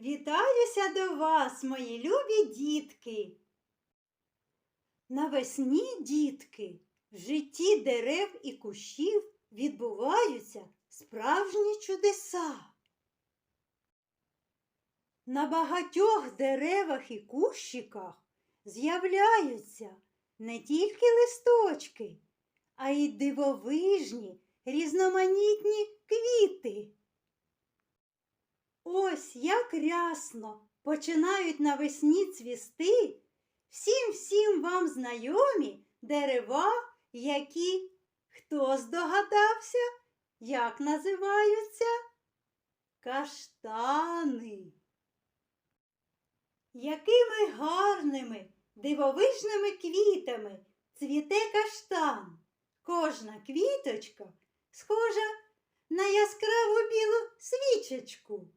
Вітаюся до вас, мої любі дітки. Навесні, дітки, в житті дерев і кущів відбуваються справжні чудеса. На багатьох деревах і кущиках з'являються не тільки листочки, а й дивовижні різноманітні квіти. Ось як рясно починають навесні цвісти всім всім вам знайомі дерева, які хто здогадався, як називаються? Каштани. Якими гарними, дивовижними квітами цвіте каштан. Кожна квіточка схожа на яскраву білу свічечку.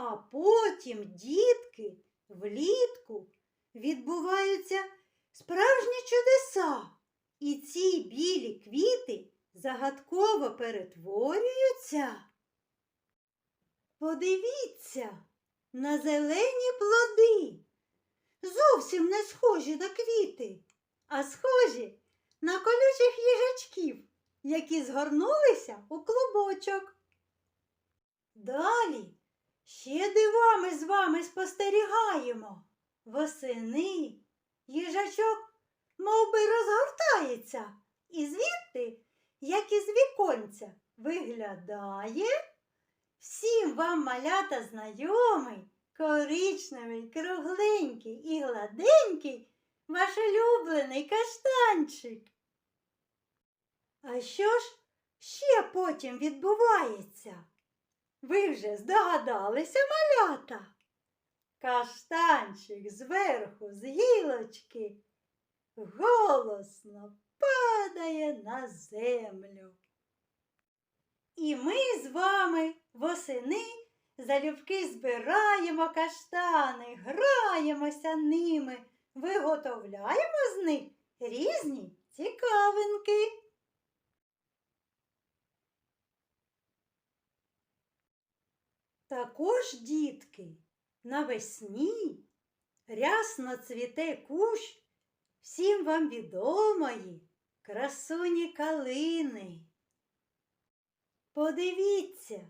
А потім, дітки, влітку відбуваються справжні чудеса, і ці білі квіти загадково перетворюються. Подивіться на зелені плоди. Зовсім не схожі на квіти, а схожі на колючих їжачків, які згорнулися у клубочок. Далі ще дивами з вами спостерігаємо. Восени їжачок мов би, розгортається, і звідти, як із віконця, виглядає всім вам малята знайомий, коричневий, кругленький і гладенький ваш улюблений каштанчик. А що ж ще потім відбувається? Ви вже здогадалися, малята? Каштанчик зверху з гілочки голосно падає на землю. І ми з вами восени залюбки збираємо каштани, граємося ними, виготовляємо з них різні цікавинки. Також, дітки, навесні рясно цвіте кущ всім вам відомої красуні калини. Подивіться,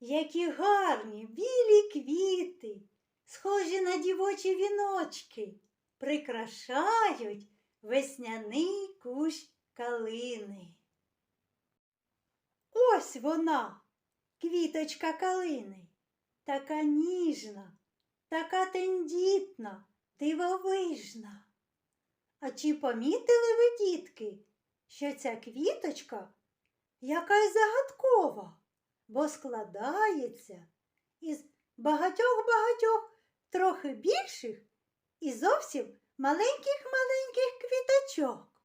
які гарні білі квіти, схожі на дівочі віночки, прикрашають весняний кущ калини. Ось вона, квіточка калини, така ніжна, така тендітна, дивовижна. А чи помітили ви, дітки, що ця квіточка якась загадкова, бо складається із багатьох-багатьох трохи більших і зовсім маленьких-маленьких квіточок.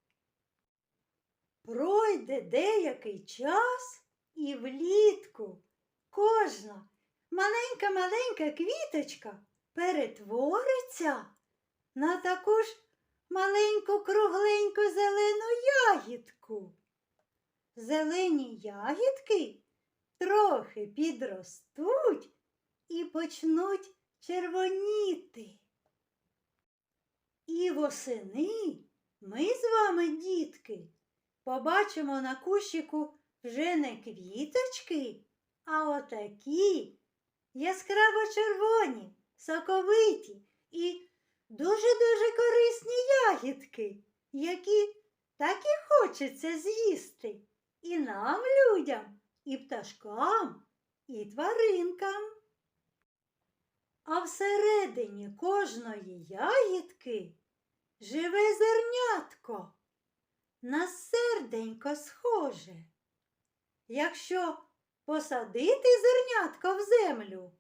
Пройде деякий час і влітку кожна маленька-маленька квіточка перетвориться на таку ж маленьку кругленьку зелену ягідку. Зелені ягідки трохи підростуть і почнуть червоніти. І восени ми з вами, дітки, побачимо на кущику вже не квіточки, а отакі яскраво червоні, соковиті і дуже-дуже корисні ягідки, які так і хочеться з'їсти і нам, людям, і пташкам, і тваринкам. А всередині кожної ягідки живе зернятко, на серденько схоже. Якщо посадити зернятко в землю,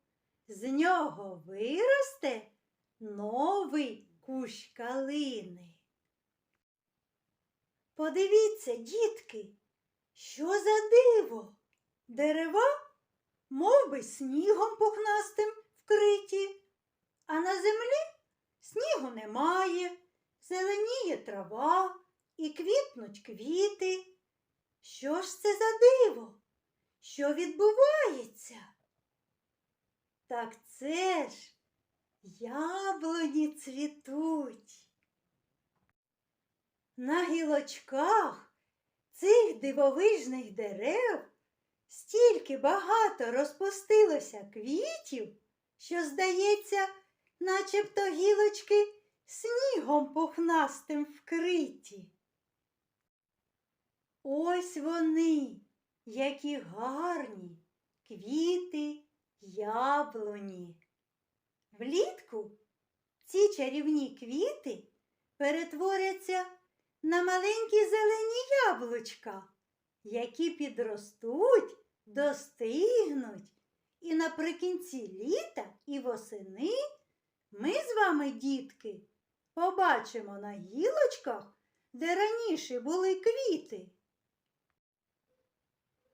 з нього виросте новий кущ калини. Подивіться, дітки, що за диво? Дерева мов би, снігом пухнастим вкриті, а на землі снігу немає, зеленіє трава і квітнуть квіти. Що ж це за диво? Що відбувається? Так це ж яблуні цвітуть. На гілочках цих дивовижних дерев стільки багато розпустилося квітів, що, здається, начебто гілочки снігом пухнастим вкриті. Ось вони, які гарні квіти яблуні. Влітку ці чарівні квіти перетворяться на маленькі зелені яблучка, які підростуть, достигнуть, і наприкінці літа і восени ми з вами, дітки, побачимо на гілочках, де раніше були квіти.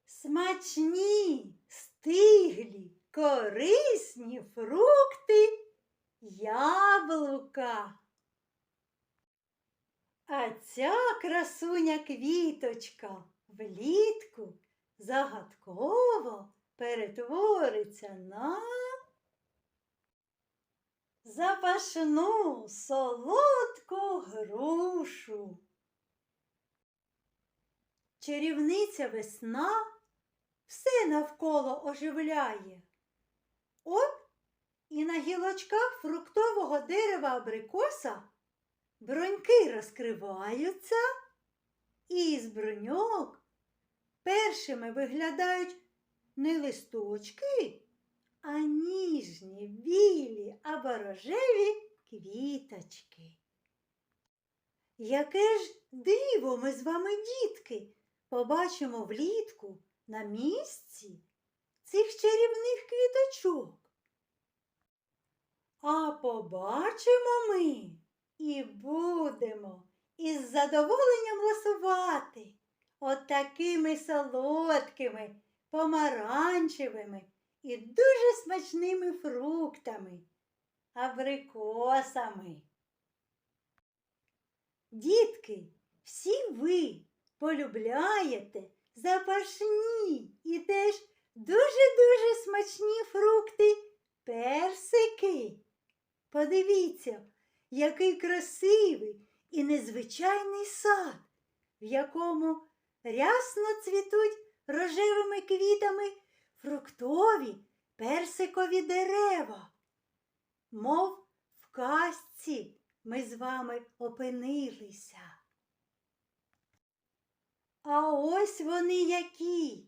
Смачні, стиглі, корисні фрукти, яблука. А ця красуня квіточка влітку загадково перетвориться на запашну солодку грушу. Чарівниця весна все навколо оживляє. От і на гілочках фруктового дерева абрикоса броньки розкриваються, і з броньок першими виглядають не листочки, а ніжні, білі або рожеві квіточки. Яке ж диво ми з вами, дітки, побачимо влітку на місці цих чарівних квіточок. А побачимо ми і будемо із задоволенням ласувати от такими солодкими, помаранчевими і дуже смачними фруктами, абрикосами. Дітки, всі ви полюбляєте запашні і теж дуже-дуже смачні фрукти персики. Подивіться, який красивий і незвичайний сад, в якому рясно цвітуть рожевими квітами фруктові персикові дерева. Мов в казці ми з вами опинилися. А ось вони які,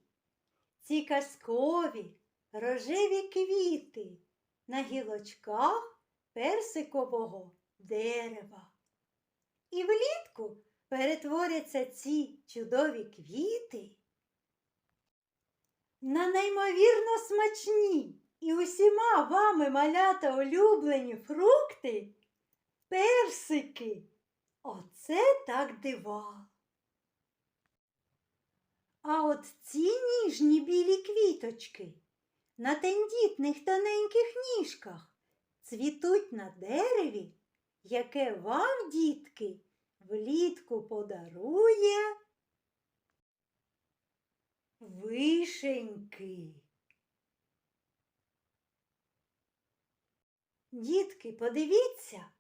ці казкові рожеві квіти на гілочках персикового дерева. І влітку перетворяться ці чудові квіти на неймовірно смачні і усіма вами малята улюблені фрукти персики. Оце так дива. А от ці ніжні білі квіточки на тендітних тоненьких ніжках цвітуть на дереві, яке вам, дітки, влітку подарує вишеньки. Дітки, подивіться,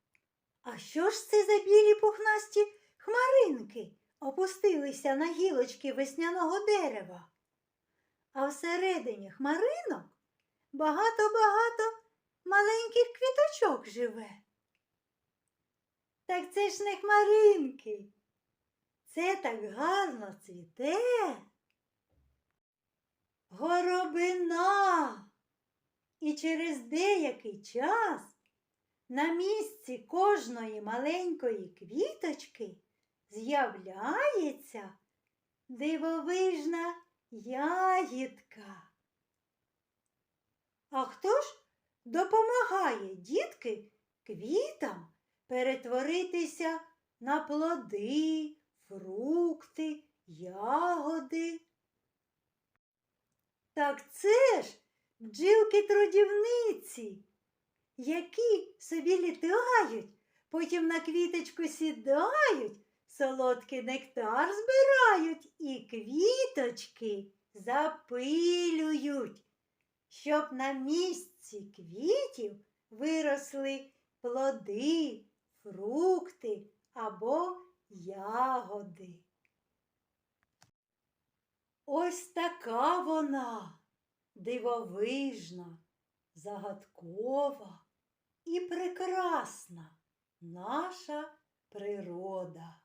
а що ж це за білі пухнасті хмаринки опустилися на гілочки весняного дерева? А всередині хмаринок багато-багато маленьких квіточок живе. Так це ж не хмаринки. Це так гарно цвіте. Горобина. І через деякий час на місці кожної маленької квіточки з'являється дивовижна ягідка. А хто ж допомагає дітки квітам перетворитися на плоди, фрукти, ягоди? Так це ж бджілки-трудівниці, які собі літають, потім на квіточку сідають, солодкий нектар збирають і квіточки запилюють. щоб на місці квітів виросли плоди, фрукти або ягоди. Ось така вона дивовижна, загадкова і прекрасна наша природа.